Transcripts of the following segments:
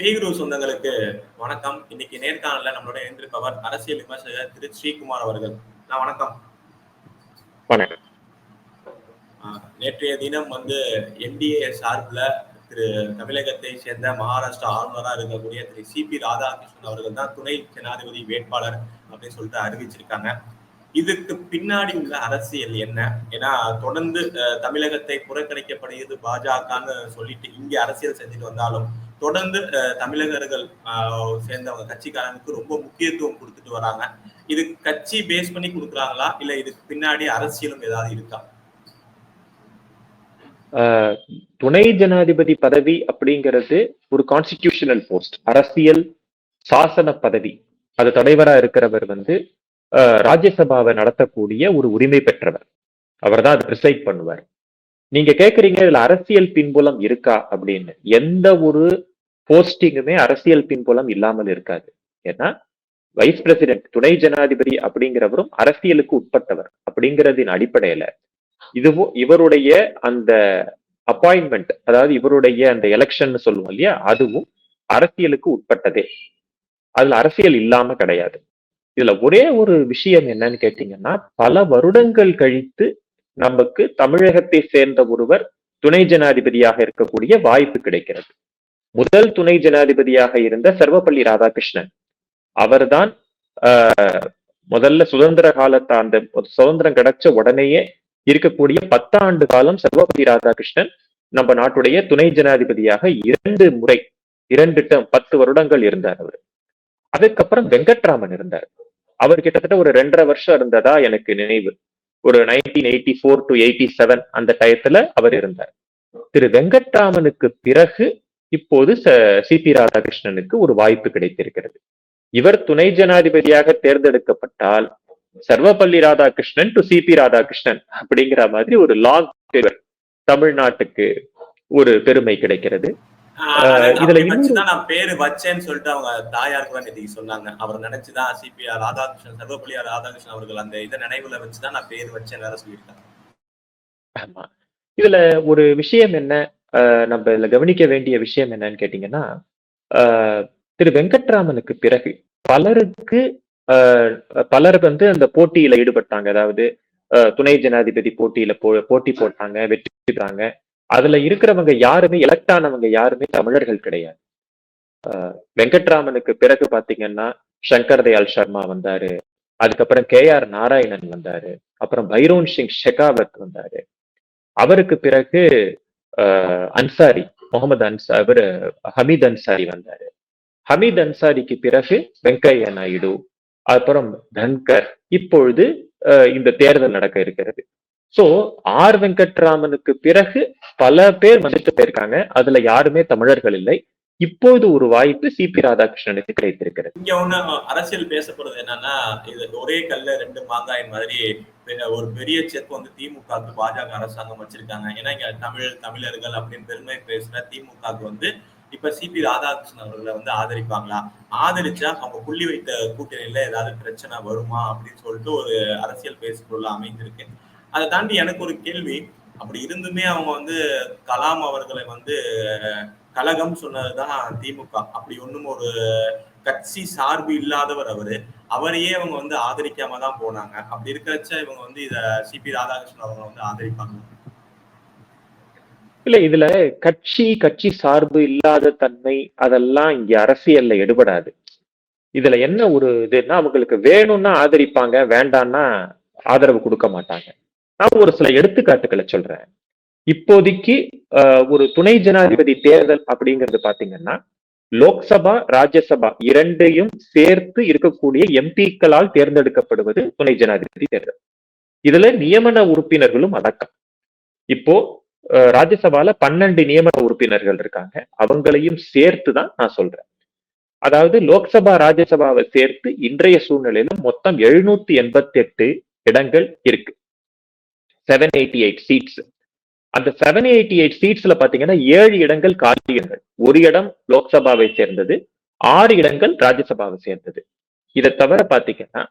பீகுரு சொந்தங்களுக்கு வணக்கம். இன்னைக்கு நேர்காணல நம்மளோட இணைந்திருப்பவர் அரசியல் விமர்சகர் திரு ஸ்ரீகுமார் அவர்கள். நான் வணக்கம். நேற்றைய தினம் வந்து என்டிஏ சார்பில் திரு தமிழகத்தை சேர்ந்த மகாராஷ்டிரா ஆளுநராக இருக்கக்கூடிய திரு சிபி ராதாகிருஷ்ணன் அவர்கள் தான் துணை ஜனாதிபதி வேட்பாளர் அப்படின்னு சொல்லிட்டு அறிவிச்சிருக்காங்க. இதுக்கு பின்னாடி உள்ள அரசியல் என்ன? ஏன்னா தொடர்ந்து தமிழகத்தை புறக்கணிக்கப்படுகிறது பாஜகன்னு சொல்லிட்டு இங்க அரசியல் செஞ்சுட்டு வந்தாலும் தொடர்ந்து அஹ், தமிழகர்கள் ஆஹ், சேர்ந்தவங்க கட்சிக்காரங்களுக்கு ரொம்ப முக்கியத்துவம் கொடுத்துட்டு வராங்க. இது கட்சி பேஸ் பண்ணி கொடுக்குறாங்களா? இல்ல இதுக்கு பின்னாடி அரசியலும் ஏதாவது இருக்கா? ஆஹ் துணை ஜனாதிபதி பதவி அப்படிங்கிறது ஒரு கான்ஸ்டிடியூஷனல் போஸ்ட் அரசியல் சாசன பதவி. அது தலைவரா இருக்கிறவர் வந்து ஆஹ் ராஜ்யசபாவை நடத்தக்கூடிய ஒரு உரிமை பெற்றவர். அவர் தான் அதை ரிசைட் பண்ணுவார். நீங்க கேக்குறீங்க இதுல அரசியல் பின்புலம் இருக்கா அப்படின்னு. எந்த ஒரு போஸ்டிங்குமே அரசியல் பின்புலம் இல்லாமல் இருக்காது. ஏன்னா வைஸ் பிரசிடென்ட் துணை ஜனாதிபதி அப்படிங்கிறவரும் அரசியலுக்கு உட்பட்டவர் அப்படிங்கிறதின் அடிப்படையில இதுவும் இவருடைய அந்த அப்பாயின்மெண்ட் அதாவது இவருடைய அந்த எலெக்ஷன் சொல்லுவோம் இல்லையா அதுவும் அரசியலுக்கு உட்பட்டதே. அதுல அரசியல் இல்லாம கிடையாது. இதுல ஒரே ஒரு விஷயம் என்னன்னு கேட்டீங்கன்னா பல வருடங்கள் கழித்து நமக்கு தமிழகத்தை சேர்ந்த ஒருவர் துணை ஜனாதிபதியாக இருக்கக்கூடிய வாய்ப்பு கிடைக்கிறது. முதல் துணை ஜனாதிபதியாக இருந்த சர்வப்பள்ளி ராதாகிருஷ்ணன். அவர்தான் ஆஹ், முதல்ல சுதந்திர காலத்தை அந்த சுதந்திரம் கிடைச்ச உடனேயே இருக்கக்கூடிய பத்தாண்டு காலம் சர்வபதி ராதாகிருஷ்ணன் நம்ம நாட்டுடைய துணை ஜனாதிபதியாக இரண்டு முறை இரண்டு டம் பத்து வருடங்கள் இருந்தார் அவர். அதுக்கப்புறம் வெங்கட்ராமன் இருந்தார். அவர் கிட்டத்தட்ட ஒரு ரெண்டரை வருஷம் இருந்ததா எனக்கு நினைவு. ஒரு nineteen eighty four to eighty seven அந்த டயத்துல அவர் இருந்தார். திரு வெங்கட்ராமனுக்கு பிறகு இப்போது சிபி ராதாகிருஷ்ணனுக்கு ஒரு வாய்ப்பு கிடைத்திருக்கிறது. இவர் துணை ஜனாதிபதியாக தேர்ந்தெடுக்கப்பட்டால் சர்வப்பள்ளி ராதாகிருஷ்ணன் டு சிபி ராதாகிருஷ்ணன் அப்படிங்கிற மாதிரி ஒரு லாங் தமிழ்நாட்டுக்கு ஒரு பெருமை கிடைக்கிறது. இதுல நான் பேரு வச்சேன்னு சொல்லிட்டு அவங்க தாயாருக்கு தான் சொன்னாங்க. அவர் நினைச்சுதான் சிபிஆர் ராதாகிருஷ்ணன் சர்வப்பள்ளியார் ராதாகிருஷ்ணன் அவர்கள் அந்த இதை நினைவுல வச்சுதான் நான் பேர் வச்சேன் வேற சொல்லியிருக்காங்க. ஆமா. இதுல ஒரு விஷயம் என்ன? நம்ம இதுல கவனிக்க வேண்டிய விஷயம் என்னன்னு கேட்டிங்கன்னா ஆஹ் திரு வெங்கட்ராமனுக்கு பிறகு பலருக்கு ஆஹ் பலர் வந்து அந்த போட்டியில ஈடுபட்டாங்க. அதாவது ஆஹ் துணை ஜனாதிபதி போட்டியில போ போட்டி போட்டாங்க வெற்றி பெற்றாங்க. அதுல இருக்கிறவங்க யாருமே எலக்ட் ஆனவங்க யாருமே தமிழர்கள் கிடையாது. ஆஹ் வெங்கட்ராமனுக்கு பிறகு பாத்தீங்கன்னா சங்கர் தயாள் சர்மா வந்தாரு. அதுக்கப்புறம் கே ஆர் நாராயணன் வந்தாரு. அப்புறம் பைரோன் சிங் ஷெகாவத் வந்தாரு. அவருக்கு பிறகு அன்சாரி முகமது அன்சா அவர் ஹமீத் அன்சாரி வந்தாரு. ஹமீத் அன்சாரிக்கு பிறகு வெங்கையா நாயுடு அப்புறம் தன்கர் இப்பொழுது ஆஹ் இந்த தேர்தல் நடக்க இருக்கிறது. சோ ஆர் வெங்கட்ராமனுக்கு பிறகு பல பேர் வந்துட்டு போயிருக்காங்க. அதுல யாருமே தமிழர்கள் இல்லை. இப்போது ஒரு வாய்ப்பு சிபி ராதாகிருஷ்ணனுக்கு கிடைத்திருக்கிறது. இங்க ஒண்ணு அரசியல் பேசப்படுறது என்னன்னா இது ஒரே கல்ல ரெண்டு மாங்காய் மாதிரி பெ- ஒரு பெரிய செக் வந்து திமுகவுக்கு பாஜக அரசாங்கம் வச்சிருக்காங்க. ஏன்னா இங்க தமிழ் தமிழர்கள் அப்படின்னு பெருமை பேசுற திமுகவுக்கு வந்து இப்ப சிபி ராதாகிருஷ்ணன் அவர்களை வந்து ஆதரிப்பாங்களா? ஆதரிச்சா அவங்க புள்ளி வைத்த கூட்டணியில ஏதாவது பிரச்சனை வருமா? அப்படின்னு சொல்லிட்டு ஒரு அரசியல் பேசுபொருள் அமைந்திருக்கு. அதை தாண்டி எனக்கு ஒரு கேள்வி. அப்படி இருந்துமே அவங்க வந்து கலாம் அவர்களை வந்து கழகம் சொன்னதுதான் திமுக. அப்படி ஒன்றும் ஒரு கட்சி சார்பு இல்லாதவர் அவரு. அவரையே அவங்க வந்து ஆதரிக்காம தான் போனாங்க. அப்படி இருக்கிறச்ச இவங்க வந்து இத சிபி ராதாகிருஷ்ணன் அவங்க வந்து ஆதரிப்பாங்க. இல்ல இதுல கட்சி கட்சி சார்பு இல்லாத தன்மை அதெல்லாம் இங்க அரசியல்ல எடுபடாது. இதுல என்ன ஒரு இதுன்னா அவங்களுக்கு வேணும்னா ஆதரிப்பாங்க வேண்டாம்னா ஆதரவு கொடுக்க மாட்டாங்க. நான் ஒரு சில எடுத்துக்காட்டுகளை சொல்றேன். இப்போதைக்கு ஆஹ், ஒரு துணை ஜனாதிபதி தேர்தல் அப்படிங்கிறது பாத்தீங்கன்னா லோக்சபா ராஜ்யசபா இரண்டையும் சேர்த்து இருக்கக்கூடிய எம்பிக்களால் தேர்ந்தெடுக்கப்படுவது துணை ஜனாதிபதி தேர்தல். இதுல நியமன உறுப்பினர்களும் அடக்கம். இப்போ ராஜ்யசபால பன்னெண்டு நியமன உறுப்பினர்கள் இருக்காங்க. அவங்களையும் சேர்த்து தான் நான் சொல்றேன். அதாவது லோக்சபா ராஜ்யசபாவை சேர்த்து இன்றைய சூழ்நிலையில மொத்தம் எழுநூத்தி எண்பத்தி எட்டு இடங்கள் இருக்கு. செவன் எயிட்டி எயிட் சீட்ஸ் அந்த செவன் எயிட்டி எயிட் சீட்ஸ்ல பாத்தீங்கன்னா ஏழு இடங்கள் காலி இடங்கள். ஒரு இடம் லோக்சபாவை சேர்ந்தது ஆறு இடங்கள் ராஜ்யசபாவை சேர்ந்தது. இதை தவிர பாத்தீங்கன்னா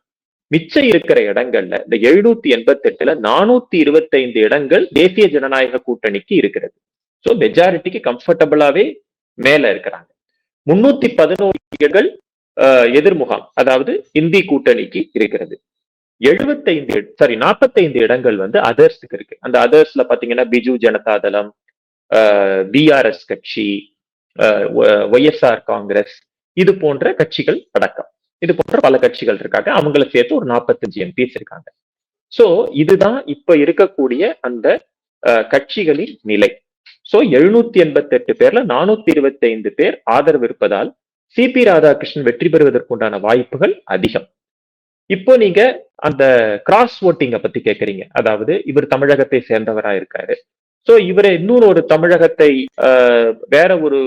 மிச்சம் இருக்கிற இடங்கள்ல இந்த எழுநூத்தி எண்பத்தி எட்டுல நானூத்தி இருபத்தைந்து இடங்கள் தேசிய ஜனநாயக கூட்டணிக்கு இருக்கிறது. சோ மெஜாரிட்டிக்கு கம்ஃபர்டபுளாவே மேல இருக்கிறாங்க. முன்னூத்தி பதினோரு இடங்கள் எதிர்முகாம் அதாவது இந்தி கூட்டணிக்கு இருக்கிறது. எழுபத்தைந்து சாரி நாற்பத்தைந்து இடங்கள் வந்து அதர்ஸுக்கு இருக்கு. அந்த அதர்ஸ்ல பாத்தீங்கன்னா பிஜு ஜனதா தளம் பிஆர்எஸ் கட்சி ஒய்எஸ்ஆர் காங்கிரஸ் இது போன்ற கட்சிகள் அடக்கம். இது போன்ற பல கட்சிகள் இருக்காங்க. அவங்கள சேர்த்து ஒரு நாற்பத்தஞ்சு எம்பிஸ் இருக்காங்க. சோ இதுதான் இப்ப இருக்கக்கூடிய அந்த அஹ், கட்சிகளின் நிலை. சோ எழுநூத்தி எண்பத்தி எட்டு பேர்ல நானூத்தி இருபத்தி ஐந்து பேர் ஆதரவு இருப்பதால் சிபி ராதாகிருஷ்ணன் வெற்றி பெறுவதற்குண்டான வாய்ப்புகள் அதிகம். இப்போ நீங்க அந்த கிராஸ் ஓட்டிங்க பத்தி கேக்குறீங்க. அதாவது இவர் தமிழகத்தை சேர்ந்தவரா இருக்காரு. சோ இவரை இன்னொரு ஒரு தமிழகத்தை ஆஹ், வேற ஒரு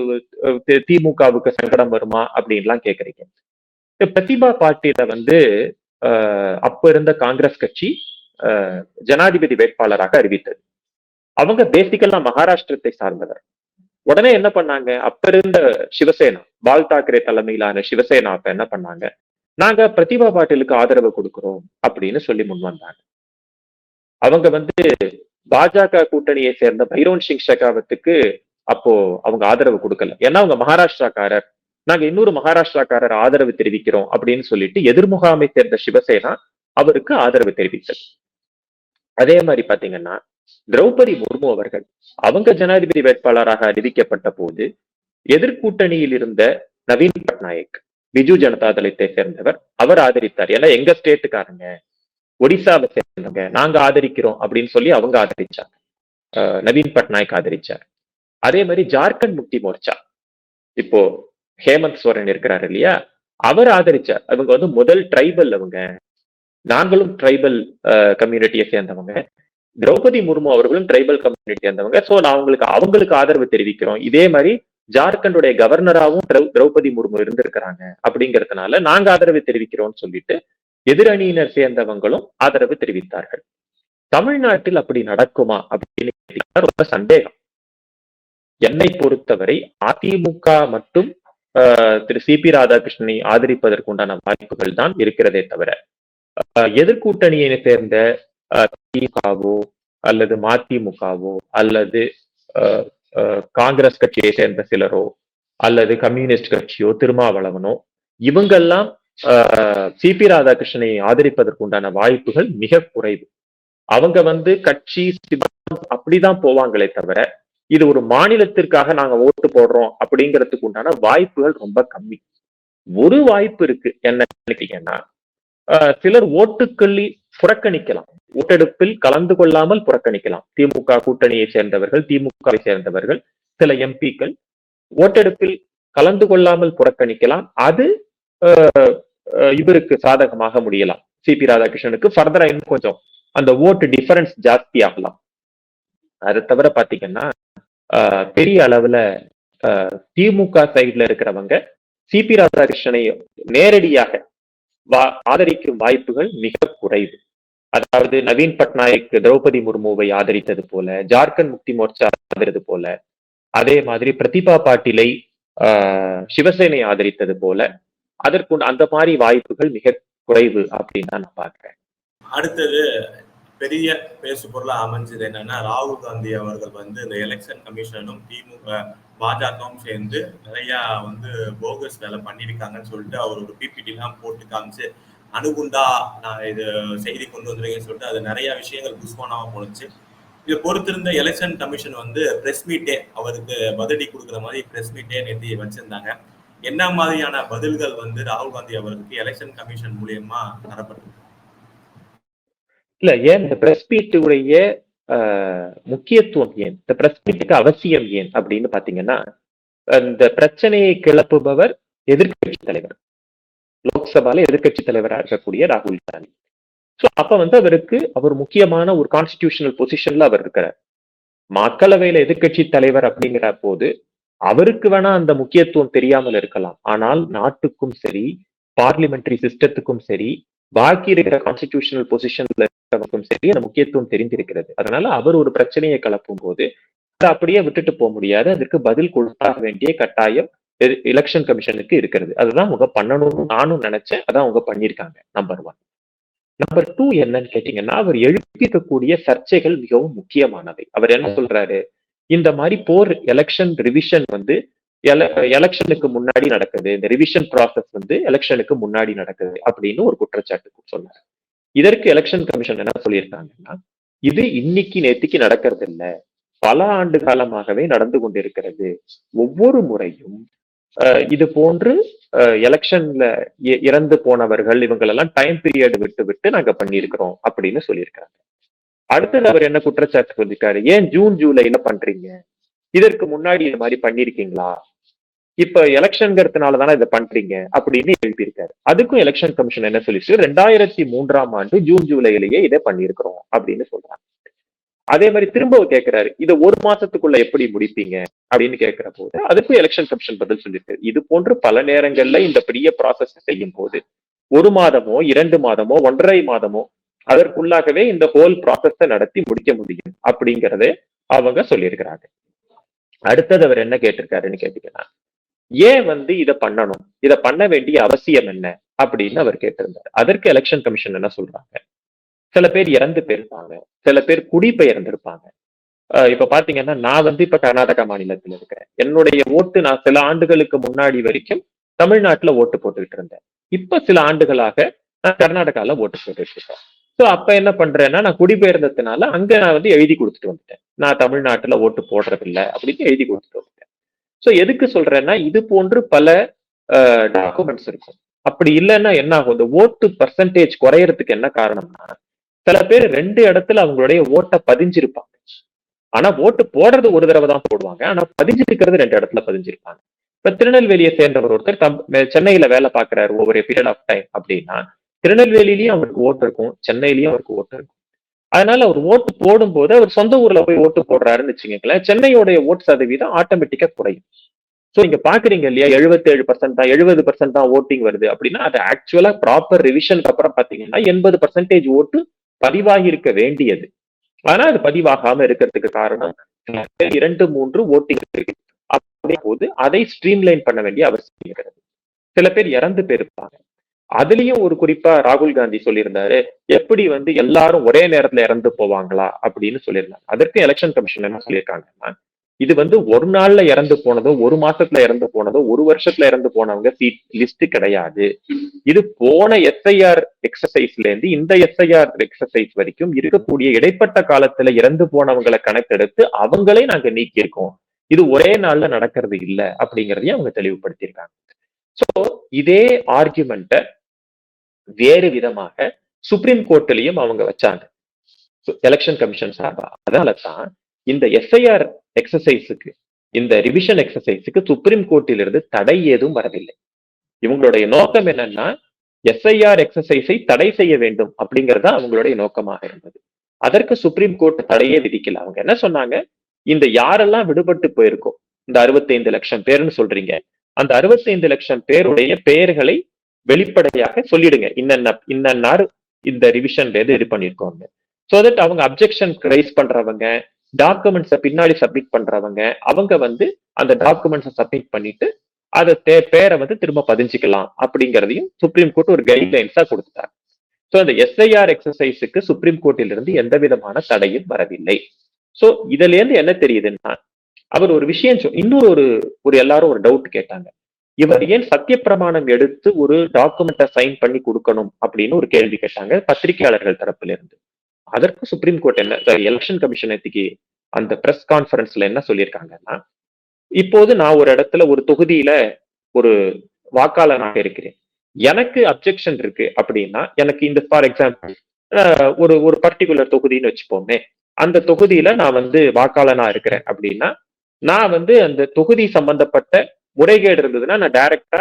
திமுகவுக்கு சங்கடம் வருமா அப்படின்லாம் கேக்குறீங்க. பிரதிபா பாட்டீல வந்து ஆஹ், அப்ப இருந்த காங்கிரஸ் கட்சி ஜனாதிபதி வேட்பாளராக அறிவித்தது. அவங்க பேசிக்கலா மகாராஷ்டிரத்தை சார்ந்தவர். உடனே என்ன பண்ணாங்க? அப்ப இருந்த சிவசேனா பால் தாக்கரே தலைமையிலான சிவசேனா அப்ப என்ன பண்ணாங்க? நாங்க பிரதிபா பாட்டீலுக்கு ஆதரவு கொடுக்கிறோம் அப்படின்னு சொல்லி முன் வந்தாங்க. அவங்க வந்து பாஜக கூட்டணியை சேர்ந்த பைரோன் சிங் ஷெகாவத்துக்கு அப்போ அவங்க ஆதரவு கொடுக்கல. ஏன்னா அவங்க மகாராஷ்டிராக்காரர். நாங்க இன்னொரு மகாராஷ்டிராக்காரர் ஆதரவு தெரிவிக்கிறோம் அப்படின்னு சொல்லிட்டு எதிர்முகாமை சேர்ந்த சிவசேனா அவருக்கு ஆதரவு தெரிவித்தது. அதே மாதிரி பாத்தீங்கன்னா திரௌபதி முர்மு அவர்கள் அவங்க ஜனாதிபதி வேட்பாளராக அறிவிக்கப்பட்ட போது எதிர்கூட்டணியில் இருந்த நவீன் பட்நாயக் பிஜு ஜனதா தளத்தை சேர்ந்தவர். அவர் ஆதரித்தார். ஏன்னா எங்க ஸ்டேட்டுக்காரங்க ஒடிசாவை சேர்ந்தவங்க நாங்க ஆதரிக்கிறோம் அப்படின்னு சொல்லி அவங்க ஆதரிச்சாங்க. நவீன் பட்நாயக் ஆதரிச்சார். அதே மாதிரி ஜார்க்கண்ட் முக்தி மோர்ச்சா. இப்போ ஹேமந்த் சோரன் இருக்கிறாரு இல்லையா? அவர் ஆதரிச்சார். அவங்க வந்து முதல் ட்ரைபல் அவங்க. நாங்களும் ட்ரைபல் கம்யூனிட்டியை சேர்ந்தவங்க. திரௌபதி முர்மு அவர்களும் ட்ரைபல் கம்யூனிட்டி சேர்ந்தவங்க. சோ நான் அவங்களுக்கு அவங்களுக்கு ஆதரவு தெரிவிக்கிறோம். இதே மாதிரி ஜார்க்கண்டுடைய கவர்னராகவும் திரௌ- திரௌபதி முர்மு இருந்திருக்கிறாங்க அப்படிங்கறதுனால நாங்க ஆதரவு தெரிவிக்கிறோம்னு சொல்லிட்டு எதிரணியினர் சேர்ந்தவங்களும் ஆதரவு தெரிவித்தார்கள். தமிழ்நாட்டில் அப்படி நடக்குமா அப்படின்னு ரொம்ப சந்தேகம். என்னை பொறுத்தவரை அதிமுக மட்டும் ஆஹ், திரு சி பி ராதாகிருஷ்ணனை ஆதரிப்பதற்குண்டான வாய்ப்புகள் தான் இருக்கிறதே தவிர ஆஹ், சேர்ந்த திமுகவோ அல்லது மதிமுகவோ அல்லது காங்கிரஸ் கட்சியை சேர்ந்த சிலரோ அல்லது கம்யூனிஸ்ட் கட்சியோ திருமாவளவனோ இவங்கெல்லாம் சிபி ராதாகிருஷ்ணனை ஆதரிப்பதற்குண்டான வாய்ப்புகள் மிக குறைவு. அவங்க வந்து கட்சி அப்படிதான் போவாங்களே தவிர இது ஒரு மாநிலத்திற்காக நாங்க ஓட்டு போடுறோம் அப்படிங்கிறதுக்கு உண்டான வாய்ப்புகள் ரொம்ப கம்மி. ஒரு வாய்ப்பு இருக்கு என்ன நினைக்கிறீங்கன்னா சிலர் ஓட்டுக்களி புறக்கணிக்கலாம். ஓட்டெடுப்பில் கலந்து கொள்ளாமல் புறக்கணிக்கலாம். திமுக கூட்டணியை சேர்ந்தவர்கள் திமுகவை சேர்ந்தவர்கள் சில எம்பிக்கள் ஓட்டெடுப்பில் கலந்து கொள்ளாமல் புறக்கணிக்கலாம். அது ஆஹ், இவருக்கு சாதகமாக முடியலாம். சிபி ராதாகிருஷ்ணனுக்கு ஃபர்தரா இன்னும் கொஞ்சம் அந்த ஓட்டு டிஃபரன்ஸ் ஜாஸ்தி ஆகலாம். அதை தவிர பாத்தீங்கன்னா ஆஹ், பெரிய அளவுல ஆஹ், திமுக சைடுல இருக்கிறவங்க சிபி ராதாகிருஷ்ணனை நேரடியாக ஆதரிக்கும் வாய்ப்புகள் மிக குறைவு. அதாவது நவீன் பட்நாயக் திரௌபதி முர்முவை ஆதரித்தது போல ஜார்க்கண்ட் முக்தி மோர்ச்சா ஆதரித்தது போல அதே மாதிரி பிரதிபா பாட்டிலை ஆஹ், சிவசேனை ஆதரித்தது போல அதற்கு அந்த மாதிரி வாய்ப்புகள் மிக குறைவு அப்படின்னு தான் நான் பாக்குறேன் அடுத்தது பெரிய பேசு பொருளா அமைஞ்சது என்னன்னா ராகுல் காந்தி அவர்கள் வந்து இந்த எலெக்ஷன் கமிஷனும் திமுக பாஜகவும் சேர்ந்து நிறையா வந்து போகஸ் வேலை பண்ணியிருக்காங்கன்னு சொல்லிட்டு அவர் ஒரு பிபிடிலாம் போட்டு காமிச்சு அணுகுண்டா நான் இது செய்தி கொண்டு வந்திருக்கேன்னு சொல்லிட்டு அது நிறைய விஷயங்கள் புஷ்பனாம போணுச்சு. இதை பொறுத்திருந்த எலெக்ஷன் கமிஷன் வந்து பிரஸ் மீட்டே அவருக்கு பதிலடி கொடுக்குற மாதிரி பிரஸ் மீட்டே நேற்று வச்சிருந்தாங்க. என்ன மாதிரியான பதில்கள் வந்து ராகுல் காந்தி அவருக்கு எலெக்ஷன் கமிஷன் மூலியமா தரப்பட்டது இல்ல ஏன் இந்த பிரஸ் மீட்டுடைய முக்கியத்துவம் ஏன்? இந்த பிரஸ் மீட்டுக்கு அவசியம் ஏன் அப்படின்னு பாத்தீங்கன்னா இந்த பிரச்சனையை கிளப்புபவர் எதிர்க்கட்சி தலைவர். லோக்சபால எதிர்க்கட்சி தலைவராக இருக்கக்கூடிய ராகுல் காந்தி. சோ அப்ப வந்து அவருக்கு அவர் முக்கியமான ஒரு கான்ஸ்டிடியூஷனல் பொசிஷன்ல அவர் இருக்கிறார். மக்களவையில எதிர்க்கட்சி தலைவர் அப்படிங்கிற போது அவருக்கு வேணா அந்த முக்கியத்துவம் தெரியாமல் இருக்கலாம். ஆனால் நாட்டுக்கும் சரி பார்லிமெண்டரி சிஸ்டத்துக்கும் சரி பாக்கி இருக்கிற கான்ஸ்டிடியூஷனல் பொசிஷன்ல இருக்கிறவங்களுக்கும் சரி அந்த முக்கியத்துவம் தெரிந்திருக்கிறது. அதனால அவர் ஒரு பிரச்சனையை கலப்பும் போது அதை அப்படியே விட்டுட்டு போக முடியாது. அதற்கு பதில் கொடுத்தாக வேண்டிய கட்டாயம் எலெக்ஷன் கமிஷனுக்கு இருக்கிறது. அதுதான் அவங்க பண்ணணும்னு நானும் நினைச்சேன். அதான் அவங்க பண்ணியிருக்காங்க நம்பர் ஒன் நம்பர் டூ என்னன்னு கேட்டீங்கன்னா அவர் எழுப்பிக்கக்கூடிய சர்ச்சைகள் மிகவும் முக்கியமானவை. அவர் என்ன சொல்றாரு? இந்த மாதிரி போர் எலெக்ஷன் ரிவிஷன் வந்து எலெக்ஷனுக்கு முன்னாடி நடக்குது. இந்த ரிவிஷன் ப்ராசஸ் வந்து எலெக்ஷனுக்கு முன்னாடி நடக்குது அப்படின்னு ஒரு குற்றச்சாட்டு சொன்னார். இதற்கு எலெக்ஷன் கமிஷன் என்ன சொல்லியிருக்காங்கன்னா இது இன்னைக்கு நேத்திக்கு நடக்கிறது இல்ல பல ஆண்டு காலமாகவே நடந்து கொண்டிருக்கிறது. ஒவ்வொரு முறையும் அஹ், இது போன்று எலெக்ஷன்ல இறந்து போனவர்கள் இவங்களெல்லாம் டைம் பீரியட் விட்டு விட்டு நாங்க பண்ணியிருக்கிறோம் அப்படின்னு சொல்லியிருக்காங்க. அடுத்தது அவர் என்ன குற்றச்சாட்டு சொல்லிருக்காரு ஏன் ஜூன் ஜூலைல பண்றீங்க? இதற்கு முன்னாடி இது மாதிரி பண்ணிருக்கீங்களா இப்ப எலெக்ஷன்கிறதுனால தானே இதை பண்றீங்க அப்படின்னு எழுப்பியிருக்காரு. அதுக்கும் எலெக்ஷன் கமிஷன் என்ன சொல்லிச்சு? ரெண்டாயிரத்தி மூன்றாம் ஆண்டு ஜூன் ஜூலையிலேயே இதை பண்ணியிருக்கிறோம் அப்படின்னு சொல்றாங்க. அதே மாதிரி திரும்ப கேட்கிறாரு இதை ஒரு மாசத்துக்குள்ள எப்படி முடிப்பீங்க? அப்படின்னு கேட்கிற போது அதுக்கும் எலெக்ஷன் கமிஷன் பதில் சொல்லிட்டு இது போன்று பல நேரங்கள்ல இந்த பெரிய ப்ராசஸ் செய்யும் போது ஒரு மாதமோ இரண்டு மாதமோ ஒன்றரை மாதமோ அதற்குள்ளாகவே இந்த ஹோல் ப்ராசஸ நடத்தி முடிக்க முடியும் அப்படிங்கறத அவங்க சொல்லியிருக்கிறாங்க. அடுத்தது அவர் என்ன கேட்டிருக்காருன்னு கேட்டீங்கன்னா ஏன் வந்து இதை பண்ணணும்? இதை பண்ண வேண்டிய அவசியம் என்ன? அப்படின்னு அவர் கேட்டிருந்தார். அதற்கு எலெக்ஷன் கமிஷன் என்ன சொல்றாங்க? சில பேர் இறந்து போயிருப்பாங்க. சில பேர் குடிபெயர்ந்திருப்பாங்க. இப்ப பாத்தீங்கன்னா நான் வந்து இப்ப கர்நாடகா மாநிலத்துல இருக்கிறேன். என்னுடைய ஓட்டு நான் சில ஆண்டுகளுக்கு முன்னாடி வரைக்கும் தமிழ்நாட்டுல ஓட்டு போட்டுக்கிட்டு இருந்தேன். இப்ப சில ஆண்டுகளாக நான் கர்நாடகால ஓட்டு போட்டுட்டு இருக்கேன். சோ அப்ப என்ன பண்றேன்னா நான் குடிபெயர்ந்ததுனால அங்க நான் வந்து எழுதி கொடுத்துட்டு வந்துட்டேன். நான் தமிழ்நாட்டுல ஓட்டு போடுறதில்ல அப்படின்னு எழுதி கொடுத்துட்டு வந்துட்டேன். சோ எதுக்கு சொல்றேன்னா இது போன்று பல டாக்குமெண்ட்ஸ் இருக்கும். அப்படி இல்லைன்னா என்ன ஆகும்? இந்த ஓட்டு பர்சன்டேஜ் குறையறதுக்கு என்ன காரணம்னா சில பேர் ரெண்டு இடத்துல அவங்களுடைய ஓட்டை பதிஞ்சிருப்பாங்க. ஆனா ஓட்டு போடுறது ஒரு தடவை தான் போடுவாங்க. ஆனா பதிஞ்சிருக்கிறது ரெண்டு இடத்துல பதிஞ்சிருப்பாங்க. இப்ப திருநெல்வேலியை சேர்ந்தவர் ஒருத்தர் தம்- சென்னையில வேலை பாக்குறாரு ஒவ்வொரு பீரியட் ஆஃப் டைம் அப்படின்னா திருநெல்வேலியிலயும் அவருக்கு ஓட்டு இருக்கும் சென்னையிலயும் அவருக்கு ஓட்டு இருக்கும். அதனால அவர் ஓட்டு போடும்போது அவர் சொந்த ஊர்ல போய் ஓட்டு போடுறாருன்னு வச்சுக்கோங்களேன். சென்னையோடைய ஓட்டு சதவீதம் ஆட்டோமேட்டிக்கா குறையும். சோ நீங்க பாக்குறீங்க இல்லையா? 77% ஏழு பர்சன்ட் தான் எழுபது பர்சன்ட் தான் ஓட்டிங் வருது அப்படின்னா அது ஆக்சுவலா ப்ராப்பர் ரிவிஷனுக்கு அப்புறம் பாத்தீங்கன்னா எண்பது பர்சன்டேஜ் ஓட்டு பதிவாகி இருக்க வேண்டியது. ஆனா அது பதிவாகாம இருக்கிறதுக்கு காரணம் இரண்டு மூன்று ஓட்டிங் இருக்கு. அப்படின் போது அதை ஸ்ட்ரீம்லைன் பண்ண வேண்டிய அவசியம் இருக்கிறது. சில பேர் இறந்து போயிருப்பாங்க. அதுலயும் ஒரு குறிப்பா ராகுல் காந்தி சொல்லியிருந்தாரு எப்படி வந்து எல்லாரும் ஒரே நேரத்துல இறந்து போவாங்களா அப்படின்னு சொல்லியிருந்தாங்க அதற்கு எலெக்ஷன் கமிஷன் என்ன சொல்லியிருக்காங்கன்னா இது வந்து ஒரு நாள்ல இறந்து போனதோ ஒரு மாசத்துல இறந்து போனதோ ஒரு வருஷத்துல இறந்து போனவங்க சீட் லிஸ்ட் கிடையாது. இது போன எஸ்ஐஆர் எக்ஸசைஸ்ல இருந்து இந்த எஸ்ஐஆர் எக்ஸசைஸ் வரைக்கும் இருக்கக்கூடிய இடைப்பட்ட காலத்துல இறந்து போனவங்களை கணக்கெடுத்து அவங்களே நாங்க நீக்கியிருக்கோம். இது ஒரே நாள்ல நடக்கிறது இல்ல அப்படிங்கறதையும் அவங்க தெளிவுபடுத்தியிருக்காங்க. சோ இதே ஆர்குமெண்ட்டை வேறு விதமாக சுப்ரீம் கோர்ட்லயும் அவங்க வச்சாங்க. எலெக்ஷன் கமிஷன் சார்பா. அதனால தான் இந்த எஸ்ஐஆர் எக்ஸசைஸுக்கு இந்த ரிவிஷன் எக்ஸசைஸுக்கு சுப்ரீம் கோர்ட்டிலிருந்து தடை ஏதும் வரவில்லை. இவங்களுடைய நோக்கம் என்னன்னா எஸ்ஐஆர் எக்ஸசைஸை தடை செய்ய வேண்டும் அப்படிங்கறது அவங்களுடைய நோக்கமாக இருந்தது. அதற்கு சுப்ரீம் கோர்ட் தடையே விதிக்கல. அவங்க என்ன சொன்னாங்க? இந்த யாரெல்லாம் விடுபட்டு போயிருக்கோம் இந்த 65 லட்சம் பேர்னு சொல்றீங்க. அந்த 65 லட்சம் பேருடைய பெயர்களை வெளிப்படையாக சொல்லிடுங்க. இன்னென்ன இன்னன்னார் இந்த ரிவிஷன்ல இருந்து இது பண்ணிருக்கோங்க ஸோ தட் அவங்க அப்ஜெக்ஷன் ரைஸ் பண்றவங்க டாக்குமெண்ட்ஸை பின்னாடி சப்மிட் பண்றவங்க அவங்க வந்து அந்த டாக்குமெண்ட்ஸை சப்மிட் பண்ணிட்டு அதை தே- பேரை வந்து திரும்ப பதிஞ்சுக்கலாம் அப்படிங்கிறதையும் சுப்ரீம் கோர்ட் ஒரு கைட்லைன்ஸா கொடுத்துட்டாங்க. ஸோ அந்த எஸ்ஐஆர் எக்ஸசைஸுக்கு சுப்ரீம் கோர்ட்டில் இருந்து எந்த விதமான தடையும் வரவில்லை. ஸோ இதுல இருந்து என்ன தெரியுதுன்னா அவர் ஒரு விஷயம் இன்னொரு ஒரு ஒரு எல்லாரும் ஒரு டவுட் கேட்டாங்க. இவர் ஏன் சத்தியப்பிரமாணம் எடுத்து ஒரு டாக்குமெண்ட்டை சைன் பண்ணி கொடுக்கணும் அப்படின்னு ஒரு கேள்வி கேட்டாங்க பத்திரிகையாளர்கள் தரப்புல இருந்து அதற்கு சுப்ரீம் கோர்ட் என்ன எலெக்ஷன் கமிஷன் எத்திக்கு அந்த பிரஸ் கான்ஃபரன்ஸ்ல என்ன சொல்லியிருக்காங்கன்னா இப்போது நான் ஒரு இடத்துல ஒரு தொகுதியில ஒரு வாக்காளராக இருக்கிறேன். எனக்கு அப்ஜெக்ஷன் இருக்கு அப்படின்னா எனக்கு இந்த ஃபார் எக்ஸாம்பிள் ஒரு ஒரு பர்டிகுலர் தொகுதின்னு வச்சுப்போமே அந்த தொகுதியில நான் வந்து வாக்காளனா இருக்கிறேன் அப்படின்னா நான் வந்து அந்த தொகுதி சம்பந்தப்பட்ட முறைகேடு இருந்ததுன்னா நான் டைரக்டா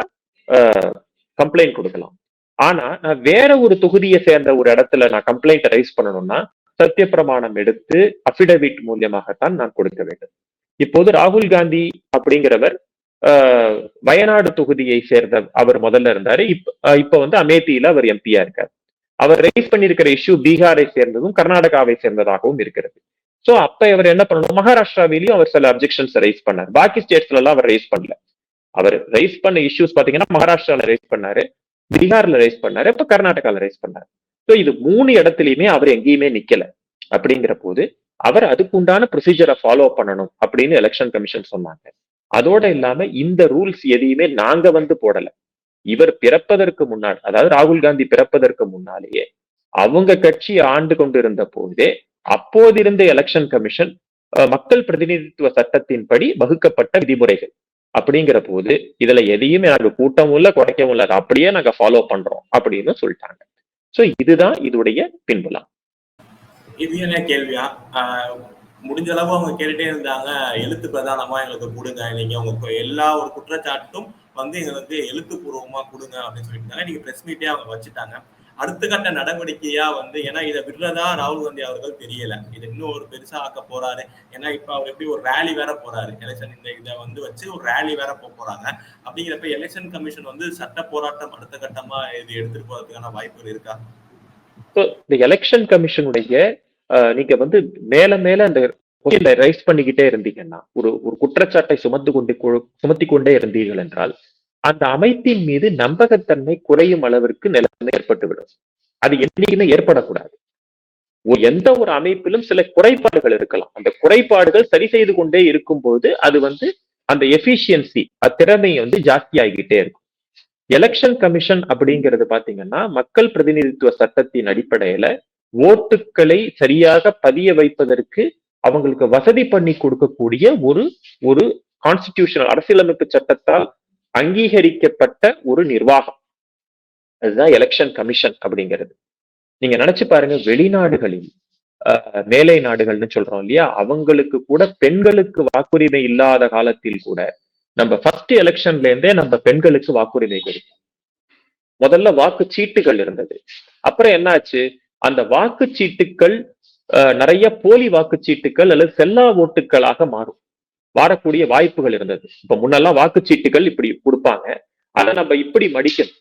கம்ப்ளைண்ட் கொடுக்கலாம். ஆனா நான் வேற ஒரு தொகுதியை சேர்ந்த ஒரு இடத்துல நான் கம்ப்ளைண்ட் ரைஸ் பண்ணணும்னா சத்தியப்பிரமாணம் எடுத்து அபிடவிட் மூலியமாகத்தான் நான் கொடுக்க வேண்டும். இப்போது ராகுல் காந்தி அப்படிங்கிறவர் ஆஹ், வயநாடு தொகுதியை சேர்ந்த அவர் முதல்ல இருந்தாரு. இப்ப இப்ப வந்து அமேத்தியில அவர் எம்பியா இருக்கார். அவர் ரைஸ் பண்ணியிருக்கிற இஷ்யூ பீகாரை சேர்ந்ததும் கர்நாடகாவை சேர்ந்ததாகவும் இருக்கிறது. சோ அப்ப இவர் என்ன பண்ணணும்? மகாராஷ்டிராவிலையும் அவர் சில அப்ஜெக்ஷன்ஸ் ரைஸ் பண்ணார். பாக்கி ஸ்டேட்ஸ்ல எல்லாம் அவர் ரைஸ் பண்ணல. அவர் ரைஸ் பண்ண இஷ்யூஸ் பாத்தீங்கன்னா மகாராஷ்டிரால ரைஸ் பண்ணாரு பீகார்ல ரைஸ் பண்ணாரு இப்ப கர்நாடகால ரைஸ் பண்ணாரு. ஸோ இது மூணு இடத்துலயுமே அவர் எங்கேயுமே நிக்கல. அப்படிங்கிற போது அவர் அதுக்கு உண்டான ப்ரொசீஜரை ஃபாலோ பண்ணணும் அப்படின்னு எலெக்ஷன் கமிஷன் சொன்னாங்க. அதோட இல்லாம இந்த ரூல்ஸ் எதையுமே நாங்க வந்து போடல. இவர் பிறப்பதற்கு முன்னாடி அதாவது ராகுல் காந்தி பிறப்பதற்கு முன்னாலேயே அவங்க கட்சி ஆண்டு கொண்டிருந்த போதே அப்போதிருந்த எலெக்ஷன் கமிஷன் மக்கள் பிரதிநிதித்துவ சட்டத்தின்படி வகுக்கப்பட்ட விதிமுறைகள். அப்படிங்கிற போது இதுல எதையுமே எனக்கு கூட்டமும் இல்லை குறைக்கவும் இல்லை. அதை அப்படியே நாங்க ஃபாலோ பண்றோம் அப்படின்னு சொல்லிட்டாங்க. சோ இதுதான் இதுடைய பின்புலம். இது என்ன கேள்வியா? ஆஹ் முடிஞ்ச அளவு அவங்க கேட்டுட்டே இருந்தாங்க. எழுத்து பிரதானமா எங்களுக்கு கொடுங்க. நீங்க உங்க எல்லா ஒரு குற்றச்சாட்டும் வந்து எங்களுக்கு எழுத்துப்பூர்வமா கொடுங்க அப்படின்னு சொல்லிட்டு நீங்க பிரஸ் மீட்டே அவங்க வச்சுட்டாங்க. அடுத்த கட்ட நடவடிக்கையா வந்து ஏன்னா இதை விடுறதா ராகுல் காந்தி அவர்கள் தெரியல. இது இன்னும் ஒரு பெருசா ஆக்க போறாரு. ஏன்னா இப்ப அவர் எப்படி ஒரு ரேலி வேற போறாரு. எலெக்ஷன் இந்த இதை வந்து வச்சு ஒரு ரேலி வேற போக போறாங்க. அப்படிங்கிறப்ப எலெக்ஷன் கமிஷன் வந்து சட்ட போராட்டம் அடுத்த கட்டமா இது எடுத்துட்டு போறதுக்கான வாய்ப்புகள் இருக்கா? இந்த எலெக்ஷன் கமிஷனுடைய நீங்க வந்து மேல மேல அந்த ரைஸ் பண்ணிக்கிட்டே இருந்தீங்கன்னா ஒரு ஒரு குற்றச்சாட்டை சுமந்து கொண்டு சுமத்தி கொண்டே இருந்தீர்கள் என்றால் அந்த அமைப்பின் மீது நம்பகத்தன்மை குறையும் அளவிற்கு நிலைமை ஏற்பட்டுவிடும். அது என்னைக்குமே ஏற்படக்கூடாது. எந்த ஒரு அமைப்பிலும் சில குறைபாடுகள் இருக்கலாம். அந்த குறைபாடுகள் சரி செய்து கொண்டே இருக்கும்போது அது வந்து அந்த எஃபிஷியன்சி திறமை வந்து ஜாஸ்தி ஆகிக்கிட்டே இருக்கும். எலெக்ஷன் கமிஷன் அப்படிங்கிறது பாத்தீங்கன்னா மக்கள் பிரதிநிதித்துவ சட்டத்தின் அடிப்படையில ஓட்டுக்களை சரியாக பதிய வைப்பதற்கு அவங்களுக்கு வசதி பண்ணி கொடுக்கக்கூடிய ஒரு ஒரு கான்ஸ்டிடியூஷனல் அரசியலமைப்பு சட்டத்தால் அங்கீகரிக்கப்பட்ட ஒரு நிர்வாகம். அதுதான் எலெக்ஷன் கமிஷன் அப்படிங்கிறது. நீங்க நினைச்சு பாருங்க வெளிநாடுகளில் மேலை நாடுகள்னு சொல்றோம் இல்லையா? அவங்களுக்கு கூட பெண்களுக்கு வாக்குரிமை இல்லாத காலத்தில் கூட நம்ம ஃபர்ஸ்ட் எலெக்ஷன்ல இருந்தே நம்ம பெண்களுக்கு வாக்குரிமை கொடுத்தோம். முதல்ல வாக்கு சீட்டுகள் இருந்தது. அப்புறம் என்னாச்சு? அந்த வாக்குச்சீட்டுகள் அஹ், நிறைய போலி வாக்குச்சீட்டுகள் அல்லது செல்லா ஓட்டுகளாக மாறும். வாடக்கூடிய வாய்ப்புகள் இருந்தது. இப்ப முன்னெல்லாம் வாக்குச்சீட்டுகள் இப்படி கொடுப்பாங்க. அதை நம்ம இப்படி மடிக்கணும்.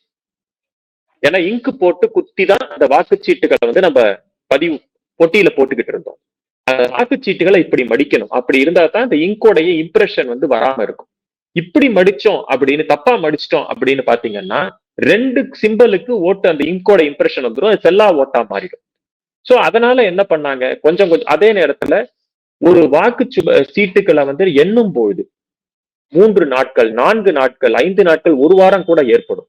ஏன்னா இங்கு போட்டு குத்தி தான் அந்த வாக்குச்சீட்டுகளை வந்து நம்ம பதிவு பொட்டியில போட்டுக்கிட்டு இருந்தோம். வாக்குச்சீட்டுகளை இப்படி மடிக்கணும். அப்படி இருந்தா தான் இந்த இங்கோடைய இம்ப்ரெஷன் வந்து வராம இருக்கும். இப்படி மடிச்சோம் அப்படின்னு தப்பா மடிச்சிட்டோம் அப்படின்னு பாத்தீங்கன்னா ரெண்டு சிம்பலுக்கு ஓட்டு அந்த இங்கோட இம்ப்ரெஷன் வந்துடும் அது செல்லா ஓட்டா மாறிடும். சோ அதனால என்ன பண்ணாங்க? கொஞ்சம் கொஞ்சம் அதே நேரத்துல ஒரு வாக்கு சீட்டுகளை வந்து எண்ணும் பொழுது மூன்று நாட்கள் நான்கு நாட்கள் ஐந்து நாட்கள் ஒரு வாரம் கூட ஏற்படும்.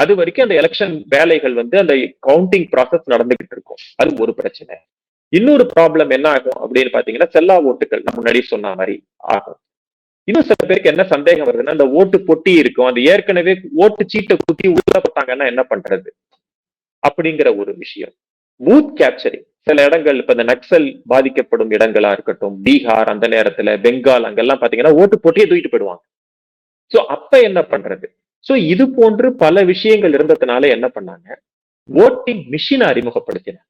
அது வரைக்கும் அந்த எலெக்ஷன் வேலைகள் வந்து அந்த கவுண்டிங் ப்ராசஸ் நடந்துகிட்டு இருக்கும். அது ஒரு பிரச்சனை. இன்னொரு ப்ராப்ளம் என்ன ஆகும் அப்படின்னு பாத்தீங்கன்னா செல்லா ஓட்டுகள் நான் முன்னாடி சொன்ன மாதிரி ஆகும். இன்னும் சில பேருக்கு என்ன சந்தேகம் வருதுன்னா அந்த ஓட்டு பொட்டி இருக்கும். அது ஏற்கனவே ஓட்டு சீட்டை குத்தி உள்ள போட்டாங்கன்னா என்ன பண்றது? அப்படிங்கிற ஒரு விஷயம். பூத் கேப்சரிங் சில இடங்கள் இப்ப இந்த நக்சல் பாதிக்கப்படும் இடங்களா இருக்கட்டும் பீகார் அந்த நேரத்துல பெங்கால் அங்கெல்லாம் பாத்தீங்கன்னா ஓட்டு போட்டியே தூக்கிட்டு போயிடுவாங்க. சோ அப்ப என்ன பண்றது? சோ இது போன்று பல விஷயங்கள் இருந்ததுனால என்ன பண்ணாங்க? Voting machine அறிமுகப்படுத்தினாங்க.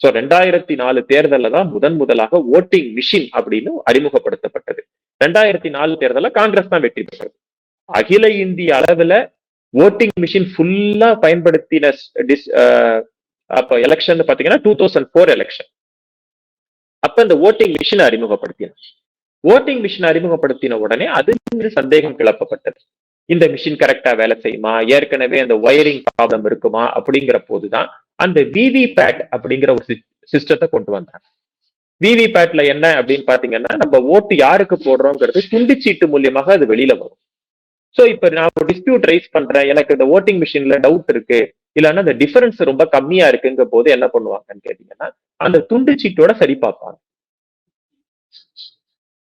சோ ரெண்டாயிரத்தி நாலு தேர்தல்ல தான் முதன் முதலாக ஓட்டிங் மிஷின் அப்படின்னு அறிமுகப்படுத்தப்பட்டது. ரெண்டாயிரத்தி நாலு தேர்தல்ல காங்கிரஸ் தான் வெற்றி பெற்றது. அகில இந்திய அளவுல ஓட்டிங் மிஷின் ஃபுல்லா பயன்படுத்தின அப்ப எலெக்ஷன் பாத்தீங்கன்னா டூ தௌசண்ட் ஃபோர் எலெக்ஷன் அப்ப இந்த ஓட்டிங் மிஷினை அறிமுகப்படுத்தினார் ஓட்டிங் மிஷின் அறிமுகப்படுத்தின உடனே அது மீது சந்தேகம் கிளப்பப்பட்டது. இந்த மிஷின் கரெக்டா வேலை செய்யுமா? ஏற்கனவே அந்த ஒயரிங் ப்ராப்ளம் இருக்குமா? அப்படிங்கிற போதுதான் அந்த விவி பேட் அப்படிங்கிற ஒரு சிஸ்டத்தை கொண்டு வந்தாங்க. விவி பேட்ல என்ன அப்படின்னு பாத்தீங்கன்னா நம்ம ஓட்டு யாருக்கு போடுறோங்கிறது துண்டிச்சீட்டு மூலியமாக அது வெளியில வரும். சோ இப்ப நான் ஒரு டிஸ்பியூட் ரைஸ் பண்றேன். எனக்கு இந்த ஓட்டிங் மிஷின்ல டவுட் இருக்கு. இல்லைன்னா அந்த டிஃபரன்ஸ் ரொம்ப கம்மியா இருக்குங்க போது என்ன பண்ணுவாங்கன்னு கேட்டீங்கன்னா அந்த துண்டு சீட்டோட சரி பார்ப்பாங்க.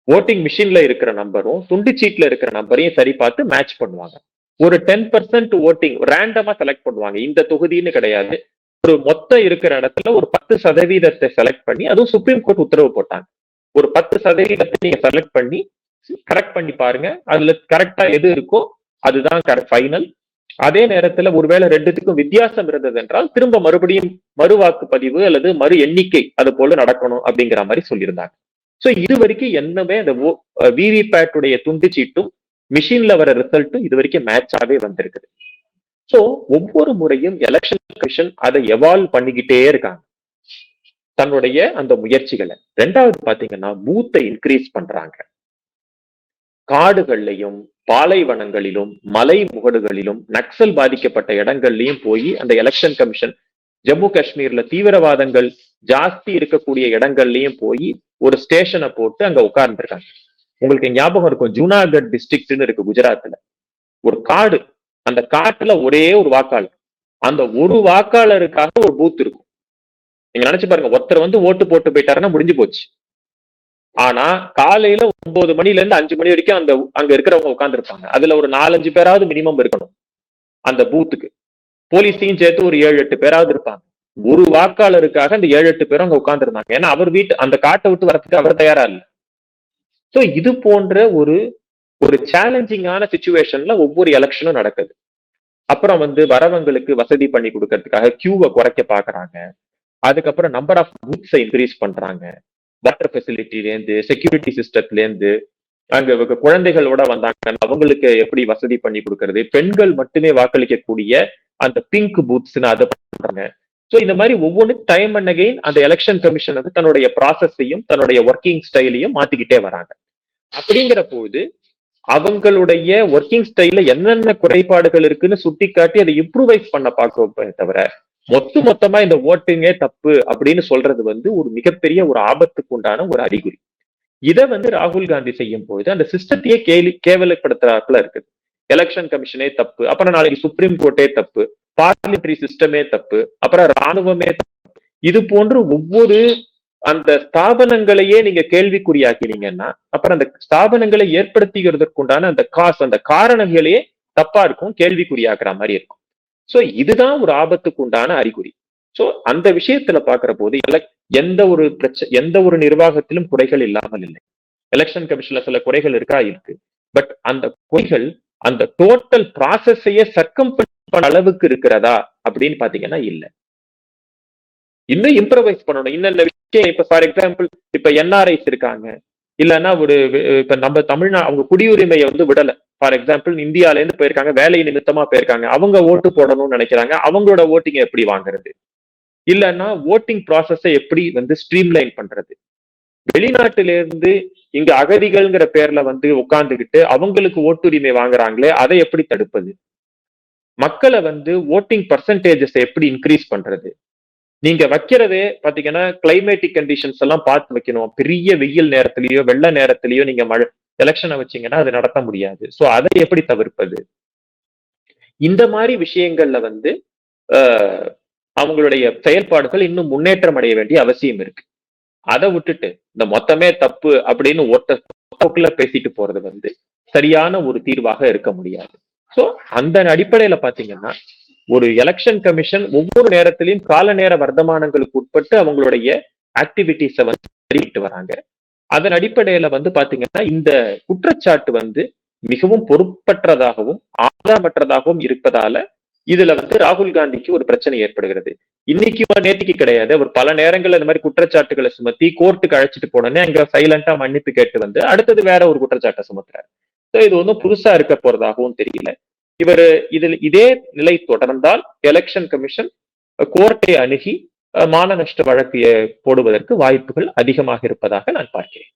ஓட்டிங் மிஷின்ல இருக்கிற நம்பரும் துண்டு சீட்ல இருக்கிற நம்பரையும் சரி பார்த்து மேட்ச் பண்ணுவாங்க. ஒரு டென் பர்சன்ட் ஓட்டிங் ரேண்டமா செலக்ட் பண்ணுவாங்க. இந்த தொகுதின்னு கிடையாது. ஒரு மொத்தம் இருக்கிற இடத்துல ஒரு பத்து சதவீதத்தை செலக்ட் பண்ணி அதுவும் சுப்ரீம் கோர்ட் உத்தரவு போட்டாங்க. ஒரு பத்து சதவீதத்தை நீங்க செலக்ட் பண்ணி கரெக்ட் பண்ணி பாருங்க. அதுல கரெக்டா எது இருக்கோ அதுதான் ஃபைனல் அதே நேரத்துல ஒருவேளை ரெண்டுத்துக்கும் வித்தியாசம் இருந்தது என்றால் திரும்ப மறுபடியும் மறு வாக்குப்பதிவு அல்லது மறு எண்ணிக்கை அது போல நடக்கணும் அப்படிங்கிற மாதிரி சொல்லியிருந்தாங்க. சோ இது வரைக்கும் என்னமே அந்த விவிபேட்டுடைய துண்டு சீட்டும் மிஷின்ல வர ரிசல்ட்டும் இது வரைக்கும் மேட்சாவே வந்திருக்குது. சோ ஒவ்வொரு முறையும் எலெக்ஷன் கமிஷன் அதை எவால்வ் பண்ணிக்கிட்டே இருக்காங்க. தன்னுடைய அந்த முயற்சிகளை. ரெண்டாவது பாத்தீங்கன்னா பூத்தை இன்க்ரீஸ் பண்றாங்க. காடுகள்லையும் பாலைவனங்களிலும் மலை முகடுகளிலும் நக்சல் பாதிக்கப்பட்ட இடங்கள்லயும் போய் அந்த எலெக்ஷன் கமிஷன் ஜம்மு காஷ்மீர்ல தீவிரவாதங்கள் ஜாஸ்தி இருக்கக்கூடிய இடங்கள்லயும் போய் ஒரு ஸ்டேஷனை போட்டு அங்க உட்கார்ந்துருக்காங்க. உங்களுக்கு ஞாபகம் இருக்கும் ஜூனாகட் டிஸ்ட்ரிக்ட்னு இருக்கு குஜராத்ல. ஒரு காடு அந்த காட்டுல ஒரே ஒரு வாக்காளர். அந்த ஒரு வாக்காளருக்காக ஒரு பூத் இருக்கும். நீங்க நினைச்சு பாருங்க ஒருத்தர் வந்து ஓட்டு போட்டு போயிட்டாருன்னா முடிஞ்சு போச்சு. ஆனா காலையில ஒன்பது மணில இருந்து அஞ்சு மணி வரைக்கும் அந்த அங்க இருக்கிறவங்க உட்கார்ந்துருப்பாங்க. அதுல ஒரு நாலஞ்சு பேராவது மினிமம் இருக்கணும் அந்த பூத்துக்கு போலீஸையும் சேர்த்து ஒரு ஏழு எட்டு பேராவது இருப்பாங்க. ஒரு வாக்காளருக்காக அந்த ஏழு எட்டு பேரும் அங்க உட்கார்ந்துருந்தாங்க. ஏன்னா அவர் வீட்டு அந்த காட்டை விட்டு வர்றதுக்கு அவர் தயாரா இல்லை. சோ இது போன்ற ஒரு ஒரு சேலஞ்சிங்கான சுச்சுவேஷன்ல ஒவ்வொரு எலெக்ஷனும் நடக்குது. அப்புறம் வந்து வரவங்களுக்கு வசதி பண்ணி கொடுக்கறதுக்காக கியூவை குறைக்க பாக்குறாங்க. அதுக்கப்புறம் நம்பர் ஆஃப் பூத்ஸை இன்க்ரீஸ் பண்றாங்க. வாட்டர் ஃபெசிலிட்டிலேருந்து செக்யூரிட்டி சிஸ்டத்துலேருந்து அங்க குழந்தைகளோட வந்தாங்க அவங்களுக்கு எப்படி வசதி பண்ணி கொடுக்கறது? பெண்கள் மட்டுமே வாக்களிக்கக்கூடிய அந்த பிங்க் பூத்ஸ்னு அதை பண்றாங்க. ஸோ இந்த மாதிரி ஒவ்வொன்று டைம் அண்ட் அகெயின் அந்த எலெக்ஷன் கமிஷன் வந்து தன்னுடைய ப்ராசஸையும் தன்னுடைய ஒர்க்கிங் ஸ்டைலையும் மாத்திக்கிட்டே வராங்க. அப்படிங்கிற போது அவங்களுடைய ஒர்க்கிங் ஸ்டைல என்னென்ன குறைபாடுகள் இருக்குன்னு சுட்டி காட்டி அதை இம்ப்ரூவைஸ் பண்ண பார்க்க தவிர மொத்த மொத்தமா இந்த ஓட்டிங்கே தப்பு அப்படின்னு சொல்றது வந்து ஒரு மிகப்பெரிய ஒரு ஆபத்துக்கு உண்டான ஒரு அறிகுறி. இதை வந்து ராகுல் காந்தி செய்யும் பொழுது அந்த சிஸ்டத்தையே கேலி கேவலப்படுத்துறாப்புல இருக்குது. எலெக்ஷன் கமிஷனே தப்பு அப்புறம் நாளைக்கு சுப்ரீம் கோர்ட்டே தப்பு பார்லிமெண்டரி சிஸ்டமே தப்பு அப்புறம் ராணுவமே தப்பு. இது போன்று ஒவ்வொரு அந்த ஸ்தாபனங்களையே நீங்க கேள்விக்குறியாக்கினீங்கன்னா அப்புறம் அந்த ஸ்தாபனங்களை ஏற்படுத்திக்கிறதுக்குண்டான அந்த காசு அந்த காரணங்களே தப்பா இருக்கும் கேள்விக்குறியாக்குற மாதிரி இருக்கும். சோ இதுதான் ஒரு ஆபத்துக்கு உண்டான அறிகுறி. சோ அந்த விஷயத்துல பாக்குற போது எந்த ஒரு பிரச்சனை எந்த ஒரு நிர்வாகத்திலும் குறைகள் இல்லாமல் இல்லை. எலெக்ஷன் கமிஷன்ல சில குறைகள் இருக்கா? இருக்கு. பட் அந்த குறைகள் அந்த டோட்டல் ப்ராசஸையே சர்க்கம் பண்ண அளவுக்கு இருக்கிறதா? அப்படின்னு பாத்தீங்கன்னா இல்ல. இன்னும் இம்ப்ரவைஸ் பண்ணணும். இன்னென்ன விஷயம் இப்ப ஃபார் எக்ஸாம்பிள் இப்ப என்ஆர்ஐஸ் இருக்காங்க. இல்லைன்னா ஒரு இப்ப நம்ம தமிழ்நா அவங்க குடியுரிமையை வந்து விடல. ஃபார் எக்ஸாம்பிள் இந்தியால இருந்து போயிருக்காங்க வேலை நிமித்தமா போயிருக்காங்க. அவங்க ஓட்டு போடணும்னு நினைக்கிறாங்க. அவங்களோட ஓட்டிங் எப்படி வாங்குறது? இல்லைன்னா ஓட்டிங் ப்ராசஸை எப்படி வந்து ஸ்ட்ரீம்லைன் பண்றது? வெளிநாட்டில இருந்து இங்க அகதிகள்ங்கிற பேர்ல வந்து உட்கார்ந்துகிட்டு அவங்களுக்கு ஓட்டுரிமை வாங்குறாங்களே அதை எப்படி தடுப்பது? மக்களை வந்து ஓட்டிங் பர்சன்டேஜஸ் எப்படி இன்க்ரீஸ் பண்றது? நீங்க வைக்கிறதே பாத்தீங்கன்னா கிளைமேட்டிக் கண்டிஷன்ஸ் எல்லாம் பார்த்து வைக்கணும். பெரிய வெயில் நேரத்திலயோ வெள்ள நேரத்திலயோ நீங்க மழை எலெக்ஷனை வச்சீங்கன்னா அது நடத்த முடியாது. சோ அதை எப்படி தவிர்ப்பது? இந்த மாதிரி விஷயங்கள்ல வந்து அவங்களுடைய செயல்பாடுகள் இன்னும் முன்னேற்றம் அடைய வேண்டிய அவசியம் இருக்கு. அதை விட்டுட்டு இந்த மொத்தமே தப்பு அப்படின்னு ஒட்ட போக்குல பேசிட்டு போறது வந்து சரியான ஒரு தீர்வாக இருக்க முடியாது. சோ அந்த அடிப்படையில பாத்தீங்கன்னா ஒரு எலெக்ஷன் கமிஷன் ஒவ்வொரு நேரத்திலையும் கால நேர வர்த்தமானங்களுக்கு உட்பட்டு அவங்களுடைய ஆக்டிவிட்டிஸை வந்து சரிட்டு வராங்க. அதன் அடிப்படையில வந்து பாத்தீங்கன்னா இந்த குற்றச்சாட்டு வந்து மிகவும் பொறுப்பற்றதாகவும் ஆதாரமற்றதாகவும் இருப்பதால இதுல வந்து ராகுல் காந்திக்கு ஒரு பிரச்சனை ஏற்படுகிறது. இன்னைக்கு நேற்றுக்கு கிடையாது. அவர் பல நேரங்கள்ல இந்த மாதிரி குற்றச்சாட்டுகளை சுமத்தி கோர்ட்டுக்கு அழைச்சிட்டு போனோன்னே அங்க சைலண்டா மன்னிப்பு கேட்டு வந்து அடுத்தது வேற ஒரு குற்றச்சாட்டை சுமத்துறாரு. ஸோ இது ஒன்றும் புதுசா இருக்க போறதாகவும் தெரியல. இவர் இதில் இதே நிலை தொடர்ந்தால் எலெக்ஷன் கமிஷன் கோர்ட்டை அணுகி மான நஷ்ட வழக்கு போடுவதற்கு வாய்ப்புகள் அதிகமாக இருப்பதாக நான் பார்க்கிறேன்.